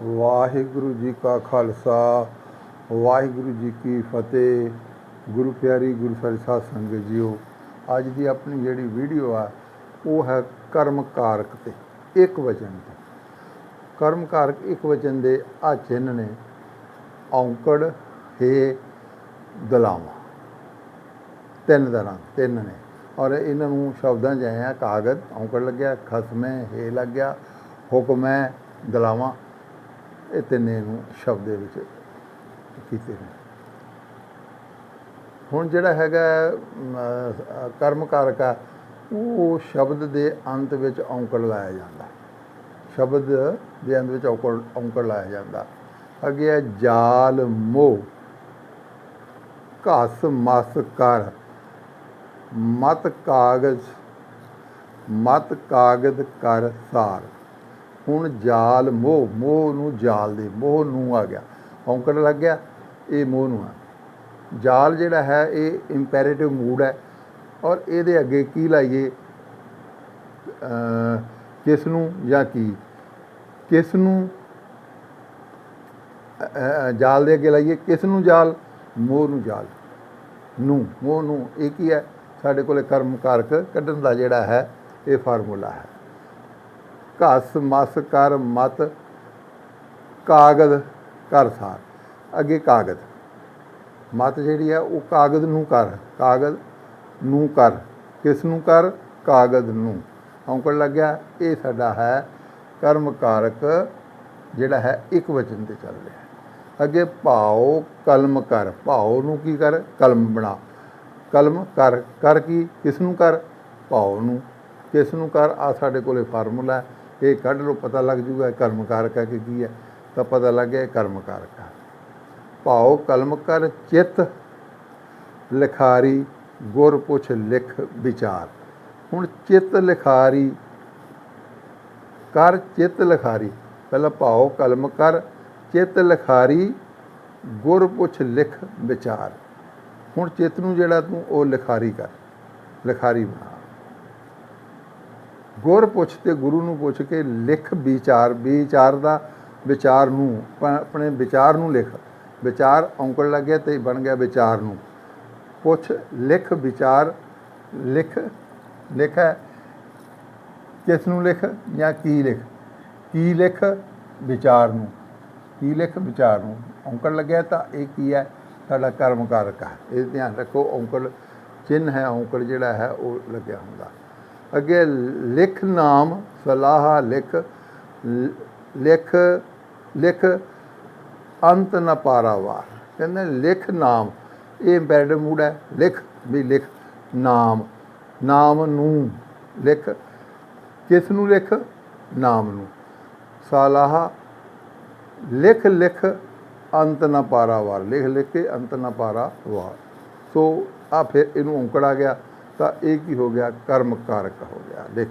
ਵਾਹਿਗੁਰੂ ਜੀ ਕਾ ਖਾਲਸਾ, ਵਾਹਿਗੁਰੂ ਜੀ ਕੀ ਫਤਿਹ। ਗੁਰੂ ਪਿਆਰੀ, ਗੁਰੂ ਸਾਰੀ ਸਾਧ ਸੰਗਤ ਜੀਓ, ਅੱਜ ਦੀ ਆਪਣੀ ਜਿਹੜੀ ਵੀਡੀਓ ਆ, ਉਹ ਹੈ ਕਰਮ ਕਾਰਕ ਤੇ ਇੱਕ ਵਚਨ ਤੇ। ਕਰਮ ਕਾਰਕ ਇੱਕ ਵਚਨ ਦੇ ਆ ਚਿੰਨ੍ਹ ਨੇ, ਔਂਕੜ, ਹੇ, ਦਲਾਵਾਂ। ਤਿੰਨ ਤਰ੍ਹਾਂ, ਤਿੰਨ ਨੇ। ਔਰ ਇਹਨਾਂ ਨੂੰ ਸ਼ਬਦਾਂ 'ਚ ਆਇਆ ਕਾਗਜ਼, ਔਂਕੜ ਲੱਗਿਆ, ਖਸਮੇ ਹੇ ਲੱਗਿਆ, ਹੁਕਮ ਹੈ, ਦਲਾਵਾਂ। ਇਹ ਤਿੰਨੇ ਨੂੰ ਸ਼ਬਦ ਦੇ ਵਿੱਚ ਕੀਤੇ ਨੇ। ਹੁਣ ਜਿਹੜਾ ਹੈਗਾ ਕਰਮ ਕਾਰਕ ਆ, ਉਹ ਸ਼ਬਦ ਦੇ ਅੰਤ ਵਿੱਚ ਔਂਕੜ ਲਾਇਆ ਜਾਂਦਾ। ਸ਼ਬਦ ਦੇ ਅੰਤ ਵਿੱਚ ਔਂਕੜ ਔਂਕੜ ਲਾਇਆ ਜਾਂਦਾ। ਅੱਗੇ ਹੈ, ਜਾਲ ਮੋਹ, ਘਸ ਮਸ ਕਰ, ਮਤ ਕਾਗਜ਼ ਮਤ ਕਾਗਜ਼ ਕਰ ਸਾਰ। ਹੁਣ ਜਾਲ, ਮੋਹ ਮੋਹ ਨੂੰ ਜਾਲ ਦੇ, ਮੋਹ ਨੂੰ ਆ ਗਿਆ। ਔਂਕੜ ਲੱਗ ਗਿਆ, ਇਹ ਮੋਹ ਨੂੰ ਆ ਜਾਲ ਜਿਹੜਾ ਹੈ, ਇਹ ਇੰਪੈਰੇਟਿਵ ਮੂਡ ਹੈ। ਔਰ ਇਹਦੇ ਅੱਗੇ ਕੀ ਲਾਈਏ? ਕਿਸ ਨੂੰ ਜਾਂ ਕੀ? ਕਿਸ ਨੂੰ? ਜਾਲ ਦੇ ਅੱਗੇ ਲਾਈਏ, ਕਿਸ ਨੂੰ ਜਾਲ? ਮੋਹ ਨੂੰ ਜਾਲ। ਨੂੰ, ਮੋਹ ਨੂੰ, ਇਹ ਕੀ ਹੈ? ਸਾਡੇ ਕੋਲੇ ਕਰਮ ਕਾਰਕ ਕੱਢਣ ਦਾ ਜਿਹੜਾ ਹੈ, ਇਹ ਫਾਰਮੂਲਾ ਹੈ। ਘਸ ਮਸ ਕਰ ਮਤ, ਕਾਗਜ਼ ਕਰ ਸਾਰ। ਅੱਗੇ ਕਾਗਜ਼। ਮਤ ਜਿਹੜੀ ਹੈ ਉਹ ਕਾਗਜ਼ ਨੂੰ ਕਰ, ਕਾਗਜ਼ ਨੂੰ ਕਰ। ਕਿਸ ਨੂੰ ਕਰ? ਕਾਗਜ਼ ਨੂੰ। ਔਂਕੜ ਲੱਗਿਆ ਇਹ ਸਾਡਾ ਹੈ ਕਰਮ ਕਾਰਕ ਜਿਹੜਾ ਹੈ ਇੱਕ ਵਚਨ ਤੇ ਚੱਲ ਰਿਹਾ ਅੱਗੇ ਭਾਉ ਕਲਮ ਕਰ। ਭਾਉ ਨੂੰ ਕੀ ਕਰ? ਕਲਮ ਬਣਾ। ਕਲਮ ਕਰ ਕਰ ਕੀ? ਕਿਸ ਨੂੰ ਕਰ? ਭਾਉ ਨੂੰ। ਕਿਸ ਨੂੰ ਕਰ? ਆ ਸਾਡੇ ਕੋਲੇ ਫਾਰਮੂਲਾ ਹੈ। ਇਹ ਕੱਢ ਲਓ, ਪਤਾ ਲੱਗ ਜੂਗਾ ਕਰਮ ਕਾਰਕ ਹੈ ਕਿ ਕੀ ਹੈ। ਤਾਂ ਪਤਾ ਲੱਗ ਗਿਆ ਕਰਮ ਕਾਰਕ ਹੈ। ਭਾਉ ਕਲਮ ਕਰ ਚਿੱਤ, ਲਿਖਾਰੀ ਗੁਰ ਪੁੱਛ ਲਿਖ ਵਿਚਾਰ। ਹੁਣ ਚਿੱਤ ਲਿਖਾਰੀ, ਕਰ ਚਿੱਤ ਲਿਖਾਰੀ। ਪਹਿਲਾਂ ਭਾਉ ਕਲਮ ਕਰ, ਚਿੱਤ ਲਿਖਾਰੀ ਗੁਰ ਪੁੱਛ ਲਿਖ ਵਿਚਾਰ। ਹੁਣ ਚਿੱਤ ਨੂੰ ਜਿਹੜਾ ਤੂੰ, ਉਹ ਲਿਖਾਰੀ ਕਰ, ਲਿਖਾਰੀ ਬਣਾ। ਗੁਰ ਪੁੱਛ ਤੇ ਗੁਰੂ ਨੂੰ ਪੁੱਛ ਕੇ ਲਿਖ ਵਿਚਾਰ ਵਿਚਾਰ ਦਾ ਵਿਚਾਰ ਨੂੰ, ਪ- ਆਪਣੇ ਵਿਚਾਰ ਨੂੰ ਲਿਖ। ਵਿਚਾਰ ਔਂਕੜ ਲੱਗਿਆ ਤੇ ਬਣ ਗਿਆ ਵਿਚਾਰ ਨੂੰ। ਪੁੱਛ, ਲਿਖ, ਵਿਚਾਰ, ਲਿਖ ਲਿਖ ਹੈ। ਕਿਸ ਨੂੰ ਲਿਖ ਜਾਂ ਕੀ ਲਿਖ? ਕੀ ਲਿਖ? ਵਿਚਾਰ ਨੂੰ। ਕੀ ਲਿਖ? ਵਿਚਾਰ ਨੂੰ। ਔਂਕੜ ਲੱਗਿਆ ਤਾਂ ਇਹ ਕੀ ਹੈ? ਸਾਡਾ ਕਰਮ ਕਾਰਕ ਹੈ। ਇਹ ਧਿਆਨ ਰੱਖੋ ਔਂਕੜ ਚਿੰਨ੍ਹ ਹੈ ਔਂਕੜ ਜਿਹੜਾ ਹੈ, ਉਹ ਲੱਗਿਆ ਹੁੰਦਾ। ਅੱਗੇ ਲਿਖ ਨਾਮ, ਸਲਾਹ ਲਿਖ ਲਿਖ ਲਿਖ, ਅੰਤ ਨ ਪਾਰਾਵਾਰ। ਕਹਿੰਦੇ ਲਿਖ ਨਾਮ, ਇਹ ਇੰਪੈਰੇਟਿਵ ਮੂਡ ਹੈ, ਲਿਖ ਵੀ ਲਿਖ ਨਾਮ ਨਾਮ ਨੂੰ ਲਿਖ, ਕਿਸ ਨੂੰ ਲਿਖ? ਨਾਮ ਨੂੰ। ਸਲਾਹ ਲਿਖ ਲਿਖ, ਅੰਤ ਨ ਪਾਰਾਵਾਰ। ਲਿਖ ਲਿਖ ਕੇ ਅੰਤ ਨ ਪਾਰਾਵਾਰ। ਸੋ ਆ ਫਿਰ ਇਹਨੂੰ ਔਂਕੜ ਗਿਆ। ਤਾਂ ਇਹ ਕੀ ਹੋ ਗਿਆ? ਕਰਮ ਕਾਰਕ ਹੋ ਗਿਆ। ਦੇਖ,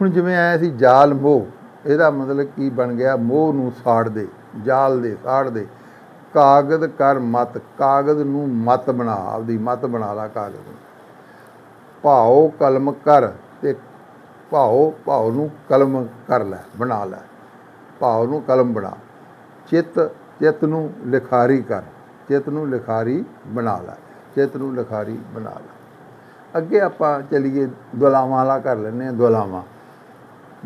ਹੁਣ ਜਿਵੇਂ ਆਇਆ ਸੀ ਜਾਲ ਮੋਹ, ਇਹਦਾ ਮਤਲਬ ਕੀ ਬਣ ਗਿਆ? ਮੋਹ ਨੂੰ ਸਾੜ ਦੇ, ਜਾਲ ਦੇ, ਸਾੜ ਦੇ। ਕਾਗਜ਼ ਕਰ ਮਤ, ਕਾਗਦ ਨੂੰ ਮਤ ਬਣਾ, ਆਪਦੀ ਮਤ ਬਣਾ ਲਾ ਕਾਗਜ਼ ਨੂੰ। ਭਾਉ ਕਲਮ ਕਰ ਤੇ ਭਾਉ ਭਾਉ ਨੂੰ ਕਲਮ ਕਰ ਲੈ, ਬਣਾ ਲੈ। ਭਾਉ ਨੂੰ ਕਲਮ ਬਣਾ। ਚਿੱਤ ਚਿੱਤ ਨੂੰ ਲਿਖਾਰੀ ਕਰ, ਚਿੱਤ ਨੂੰ ਲਿਖਾਰੀ ਬਣਾ ਲੈ, ਚਿੱਤ ਨੂੰ ਲਿਖਾਰੀ ਬਣਾ ਲੈ। ਅੱਗੇ ਆਪਾਂ ਚਲੀਏ ਦੁਲਾਵਾਂ ਵਾਲਾ ਕਰ ਲੈਂਦੇ ਹਾਂ ਦੁਲਾਵਾਂ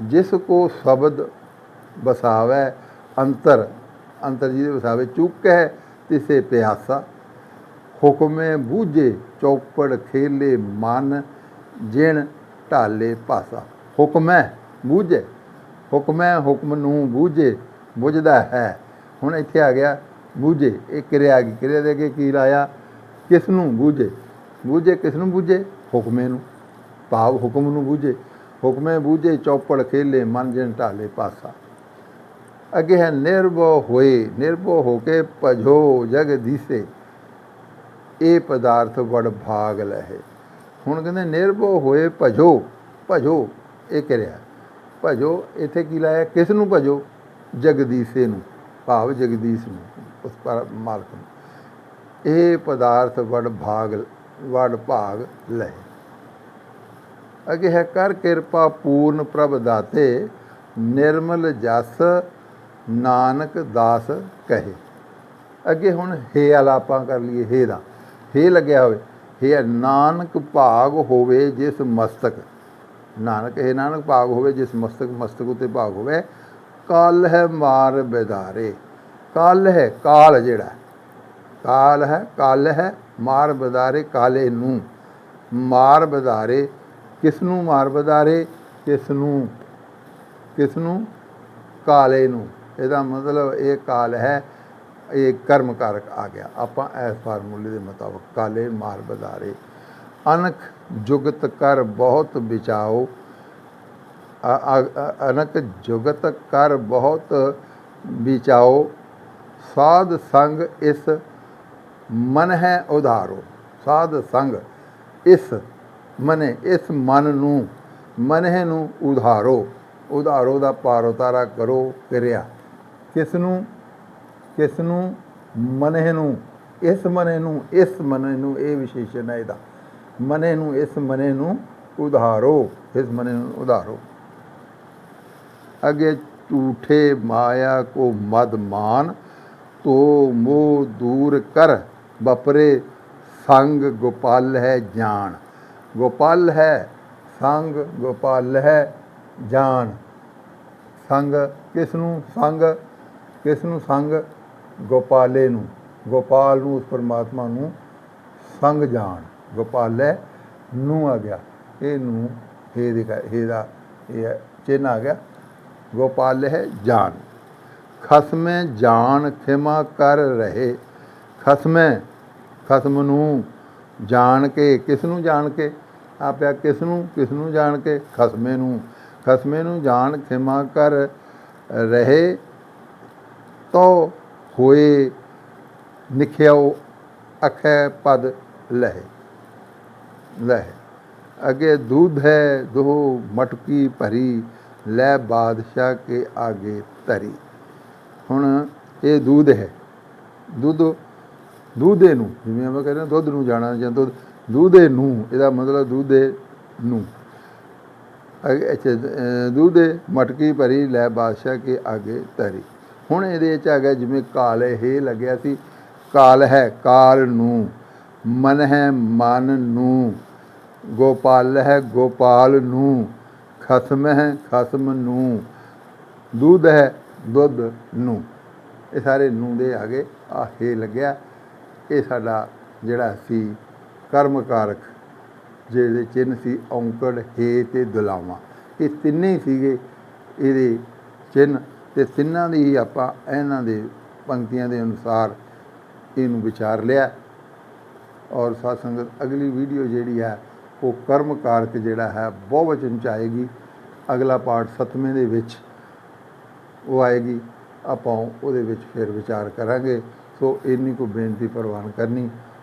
ਜਿਸ ਕੋ ਸ਼ਬਦ ਬਸਾਵੇ ਅੰਤਰ ਅੰਤਰ ਜਿਹਦੇ ਵਸਾਵੇ ਚੁੱਕ ਹੈ ਤਿਸੇ ਪਿਆਸਾ। ਹੁਕਮੇ ਬੂਝੇ, ਚੌਪੜ ਖੇਲੇ ਮਨ, ਜਿਣ ਢਾਲੇ ਭਾਸਾ। ਹੁਕਮੈ ਬੂਝੇ, ਹੁਕਮੈ ਹੁਕਮ ਨੂੰ ਬੂਝੇ, ਬੁਝਦਾ ਹੈ। ਹੁਣ ਇੱਥੇ ਆ ਗਿਆ, ਬੂਝੇ। ਇਹ ਕਿਰਿਆ ਆ ਗਈ ਕਿਰਿਆ ਦੇ ਅੱਗੇ ਕੀ ਲਾਇਆ? ਕਿਸ ਨੂੰ ਬੂਝੇ? ਬੂਝੇ ਕਿਸ ਨੂੰ ਬੂਝੇ? ਹੁਕਮੇ ਨੂੰ ਭਾਵ ਹੁਕਮ ਨੂੰ ਬੂਝੇ। ਹੁਕਮੇ ਬੂਝੇ, ਚੌਪੜ ਖੇਲੇ, ਮਨ ਜਿਨ ਢਾਲੇ ਪਾਸਾ। ਅੱਗੇ ਹੈ, ਨਿਰਭਉ ਹੋਏ, ਨਿਰਭਉ ਹੋ ਕੇ ਭਜੋ ਜਗ ਦੀਸੇ। ਇਹ ਪਦਾਰਥ ਵੜ ਭਾਗ ਲਹੇ। ਹੁਣ ਕਹਿੰਦੇ, ਨਿਰਭਉ ਹੋਏ, ਭਜੋ ਭਜੋ, ਇਹ ਕਰਿਆ ਭਜੋ, ਇੱਥੇ ਕੀ ਲਾਇਆ? ਕਿਸ ਨੂੰ ਭਜੋ? ਜਗਦੀਸੇ ਨੂੰ, ਭਾਵ ਜਗਦੀਸ਼ ਨੂੰ, ਉਸ ਪਰ ਮਾਲਕ ਨੂੰ। ਇਹ ਪਦਾਰਥ ਵੜ ਭਾਗ ਵੜ ਭਾਗ ਲਏ ਅੱਗੇ ਹੈ ਕਰ ਕਿਰਪਾ ਪੂਰਨ ਪ੍ਰਭ ਦਾਤੇ, ਨਿਰਮਲ ਜਸ ਨਾਨਕ ਦਾਸ ਕਹੇ। ਅੱਗੇ ਹੁਣ ਹੇ ਵਾਲਾ ਆਪਾਂ ਕਰ ਲਈਏ, ਹੇ ਦਾ। ਹੇ ਲੱਗਿਆ ਹੋਵੇ, ਹੇ ਨਾਨਕ ਭਾਗ ਹੋਵੇ ਜਿਸ ਮਸਤਕ। ਨਾਨਕ ਇਹ ਨਾਨਕ ਭਾਗ ਹੋਵੇ ਜਿਸ ਮਸਤਕ ਮਸਤਕ ਉਤੇ ਭਾਗ ਹੋਵੇ। ਕਾਲ ਹੈ ਮਾਰ ਬਿਦਾਰੇ, ਕਾਲ ਹੈ ਕਾਲ ਜਿਹੜਾ। ਕਾਲ ਹੈ ਕਾਲ ਹੈ ਮਾਰ ਬਦਾਰੇ, ਕਾਲੇ ਨੂੰ। ਮਾਰ ਬਦਾਰੇ ਕਿਸ ਨੂੰ ਮਾਰ ਬਦਾਰੇ ਕਿਸ ਨੂੰ ਕਿਸ ਨੂੰ ਕਾਲੇ ਨੂੰ। ਇਹਦਾ ਮਤਲਬ ਇਹ ਕਾਲ ਹੈ, ਇਹ ਕਰਮ ਕਾਰਕ ਆ ਗਿਆ। ਆਪਾਂ ਇਸ ਫਾਰਮੂਲੇ ਦੇ ਮੁਤਾਬਕ ਕਾਲੇ ਮਾਰ ਬਦਾਰੇ ਅਨਕ ਜੁਗਤ ਕਰ ਬਹੁਤ ਵਿਚਾਓ ਅ- ਅਨਕ ਜੁਗਤ ਕਰ ਬਹੁਤ ਵਿਚਾਓ ਸਾਧ ਸੰਗ ਇਸ ਮਨ ਹੈ ਉਧਾਰੋ। ਸਾਧ ਸੰਗ ਇਸ ਮਨੇ ਇਸ ਮਨ ਨੂੰ, ਮਨਹਿ ਨੂੰ ਉਧਾਰੋ ਉਧਾਰੋ ਦਾ ਪਾਰ ਉਤਾਰਾ ਕਰੋ ਕਿਰਿਆ ਕਿਸ ਨੂੰ ਕਿਸ ਨੂੰ ਮਨਹਿ ਨੂੰ, ਇਸ ਮਨੇ ਨੂੰ, ਇਸ ਮਨੇ ਨੂੰ ਇਹ ਵਿਸ਼ੇਸ਼ਣ ਹੈ ਇਹਦਾ। ਮਨੇ ਨੂੰ, ਇਸ ਮਨੇ ਨੂੰ ਉਧਾਰੋ, ਇਸ ਮਨੇ ਨੂੰ ਉਧਾਰੋ। ਅਗੇ ਝੂਠੇ ਮਾਇਆ ਕੋ ਮਦ ਮਾਨ, ਤੋ ਮੋਹ ਦੂਰ ਕਰ, ਬਪਰੇ ਸੰਗ ਗੋਪਾਲ ਹੈ ਜਾਣ ਗੋਪਾਲ ਹੈ ਸੰਗ ਗੋਪਾਲ ਹੈ ਜਾਣ ਸੰਗ ਕਿਸ ਨੂੰ ਸੰਗ? ਕਿਸ ਨੂੰ ਸੰਗ? ਗੋਪਾਲੇ ਨੂੰ। ਗੋਪਾਲ ਨੂੰ ਉਸ ਪਰਮਾਤਮਾ ਨੂੰ ਸੰਗ ਜਾਣ। ਗੋਪਾਲੇ ਨੂੰ ਆ ਗਿਆ। ਇਹ ਨੂੰ ਇਹ ਦਿਖਾ ਇਹ ਇਹ ਹੈ, ਚਿੰਨ੍ਹ ਆ ਗਿਆ। ਗੋਪਾਲ ਹੈ ਜਾਨ। ਖਸਮੇ ਜਾਣ ਖਿਮਾ ਕਰ ਰਹੇ। ਖਸਮੇ ਖਸਮ ਨੂੰ ਜਾਣ ਕੇ ਕਿਸ ਨੂੰ ਜਾਣ ਕੇ? ਆਪਿਆ ਕਿਸ ਨੂੰ ਕਿਸ ਨੂੰ ਜਾਣ ਕੇ? ਖਸਮੇ ਨੂੰ। ਖਸਮੇ ਨੂੰ ਜਾਣ ਖਿਮਾ ਕਰ ਰਹੇ ਤੋ ਹੋਏ ਨਿਖਿਓ ਅਖੈ ਪਦ ਲਹਿ। ਲਹਿ। ਅਗੇ ਦੁੱਧ ਹੈ ਦੋ ਮਟਕੀ ਭਰੀ, ਲੈ ਬਾਦਸ਼ਾਹ ਕੇ ਆਗੇ ਧਰੀ। ਹੁਣ ਇਹ ਦੁੱਧ ਹੈ। ਦੁੱਧ, ਦੂਧੇ ਨੂੰ, ਜਿਵੇਂ ਆਪਾਂ ਕਹਿੰਦੇ ਦੁੱਧ ਨੂੰ ਜਾਣਾ ਜਾਂ ਦੁੱਧ ਦੂਧੇ ਨੂੰ, ਇਹਦਾ ਮਤਲਬ ਦੂਧੇ ਨੂੰ। ਅਗੇ ਦੂਧੇ ਮਟਕੀ ਭਰੀ, ਲੈ ਬਾਦਸ਼ਾਹ ਕੇ ਆਗੇ ਧਰੀ। ਹੁਣ ਇਹਦੇ ਚ ਆ ਗਿਆ ਜਿਵੇਂ ਕਾਲ, ਇਹ ਲੱਗਿਆ ਸੀ। ਕਾਲ ਹੈ ਕਾਲ ਨੂੰ, ਮਨ ਹੈ ਮਨ ਨੂੰ। ਗੋਪਾਲ ਹੈ ਗੋਪਾਲ ਨੂੰ, ਖਸਮ ਹੈ ਖਸਮ ਨੂੰ। ਦੁੱਧ ਹੈ ਦੁੱਧ ਨੂੰ। ਇਹ ਸਾਰੇ ਨੂੰ ਦੇ ਆ ਗਏ ਆ ਹੇ ਲੱਗਿਆ। ਇਹ ਸਾਡਾ ਜਿਹੜਾ ਸੀ ਕਰਮ ਕਾਰਕ ਜਿਹੜੇ ਚਿੰਨ੍ਹ ਸੀ, ਔਂਕੜ, ਹੇ ਤੇ ਦੁਲਾਵਾ। ਇਹ ਤਿੰਨੇ ਸੀਗੇ ਇਹਦੇ ਚਿੰਨ੍ਹ ਤੇ ਤਿੰਨਾਂ ਦੀ ਹੀ ਆਪਾਂ ਇਹਨਾਂ ਦੇ ਪੰਕਤੀਆਂ ਦੇ ਅਨੁਸਾਰ ਇਹਨੂੰ ਵਿਚਾਰ ਲਿਆ। ਔਰ ਸਾਧ ਸੰਗਤ ਅਗਲੀ ਵੀਡੀਓ ਜਿਹੜੀ ਹੈ, ਉਹ ਕਰਮ ਕਾਰਕ ਜਿਹੜਾ ਹੈ ਬਹੁਵਚਨ ਚ ਆਏਗੀ। ਅਗਲਾ ਪਾਠ ਸਤਵੇਂ ਦੇ ਵਿੱਚ ਉਹ ਆਏਗੀ। ਆਪਾਂ ਉਹਦੇ ਵਿੱਚ ਫਿਰ ਵਿਚਾਰ ਕਰਾਂਗੇ। ਸੋ ਇੰਨੀ ਕੋ ਬੇਨਤੀ ਪ੍ਰਵਾਨ ਕਰਨੀ।